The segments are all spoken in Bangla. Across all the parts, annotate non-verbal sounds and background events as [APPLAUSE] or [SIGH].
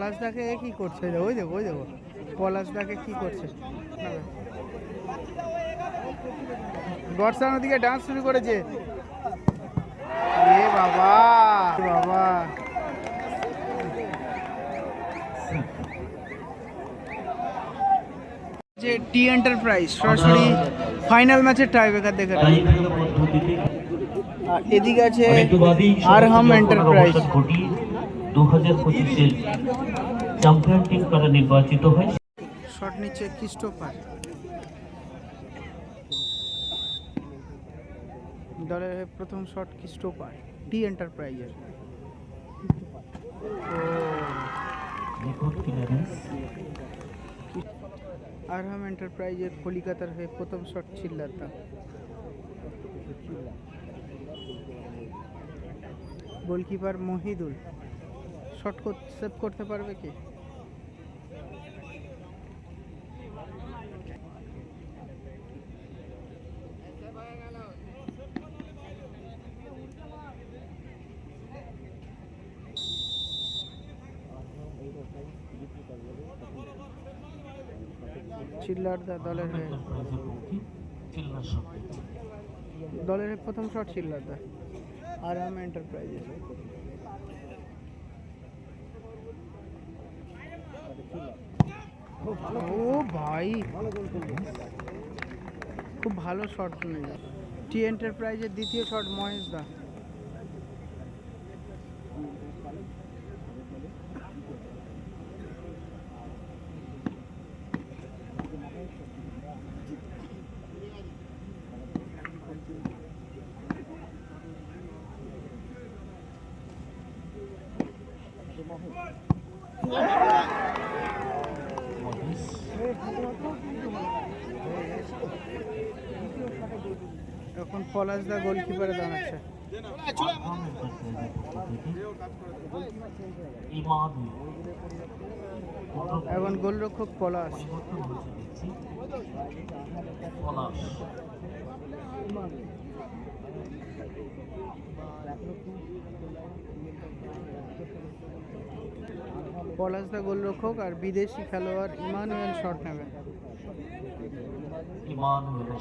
পলাশদাকে এ কি করছে ওই দেখো, ওই দেখো পলাশদাকে কি করছে। বর্ষার ওদিকে ডান্স শুরু করেছে এ বাবা বাবা যে টি এন্টারপ্রাইজ সরাসরি ফাইনাল ম্যাচের টাইব্রেকার দেখে। আর এদিকে আছে আরহাম এন্টারপ্রাইজ দু হাজার পঁচিশের চ্যাম্পিয়ন টিম তারা নির্বাচিত হয় শট নিচ্ছে ক্রিস্টোফার দলের হয়ে প্রথম শট ক্রিস্টোফার টি এন্টারপ্রাইজের। আরহাম এন্টারপ্রাইজের কলিকাতার হয়ে প্রথম শট চিল্লাতা গোলকিপার মহিদুল। শট সেভ করতে পারবে কি? দলের চিল্লার শব্দ দলের হয়ে। প্রথম শট চিল্লারদা আরহাম এন্টারপ্রাইজের ও ভাই। খুব ভালো শট নিল টি এন্টারপ্রাইজের দ্বিতীয় শট মহেশ দা মহেশ এখন পলাশ দা গোলকিপারে দাঁড়াচ্ছে এখন গোলরক্ষক পলাশ পলাশ। পলাশ দা গোলরক্ষক আর বিদেশি খেলোয়াড় ইমানুয়েল শট নেবে।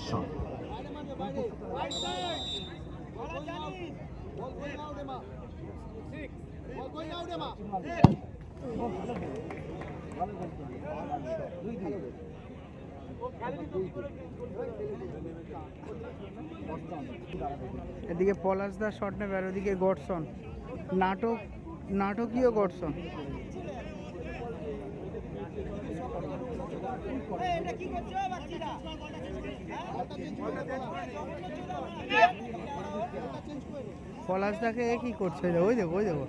শট। এদিকে পলাশ দা শট নেবে আর ওদিকে গডসন। নাটক নাটকীয় গডসন। পলাশ দাকে কি করছে? ওই দেখো ওই দেখো।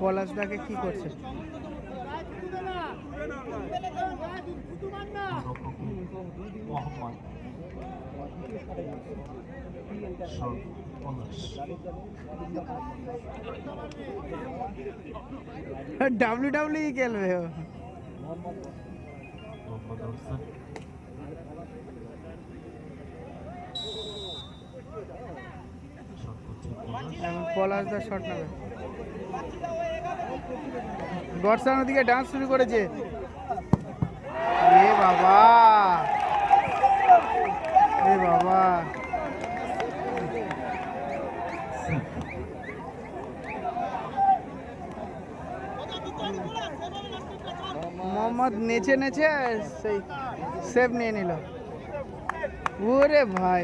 পলাশ দাকে কি করছে? ডাব্লিউ ডাব্লিউ খেলবে। মোহাম্মদ শট দিকে ডান্স শুরু করেছে। বাবা এ বাবা মোহাম্মদ নেচে নেচে সেই সেভ নিয়ে নিল। ওরে ভাই।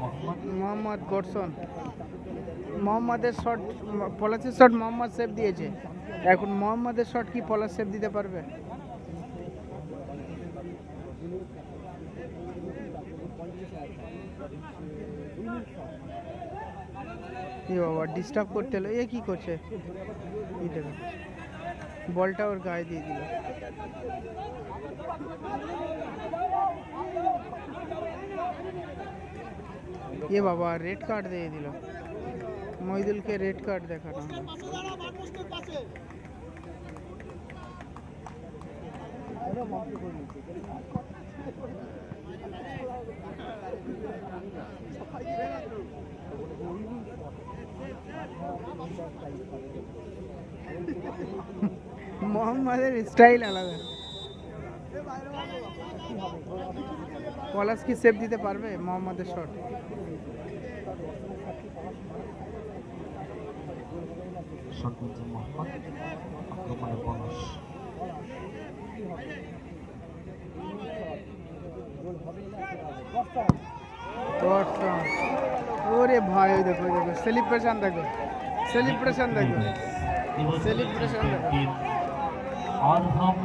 মোহাম্মদ। মোহাম্মদ গডসন। মোহাম্মদের শট পলাশের শট মোহাম্মদ সেভ দিয়েছে। এখন মোহাম্মদের শট কি পলাশ সেভ দিতে পারবে? এ বাবা ডিস্টার্ব করতে এলো এ কি করছে এই দেখো বলটা ওর গায়ে দিয়ে দিল এ বাবা রেড কার্ড দিয়ে দিল মহিদুলকে রেড কার্ড দেখানো হলো [LAUGHS] মোহাম্মদের স্টাইল আলাদা। পলাশ কি সেভ দিতে পারবে? মোহাম্মদের শট. ওরে ভাই দেখো দেখো সেলিব্রেশন দেখো। সেলিব্রেশন দেখো Celebration Celebration দেখো। Arham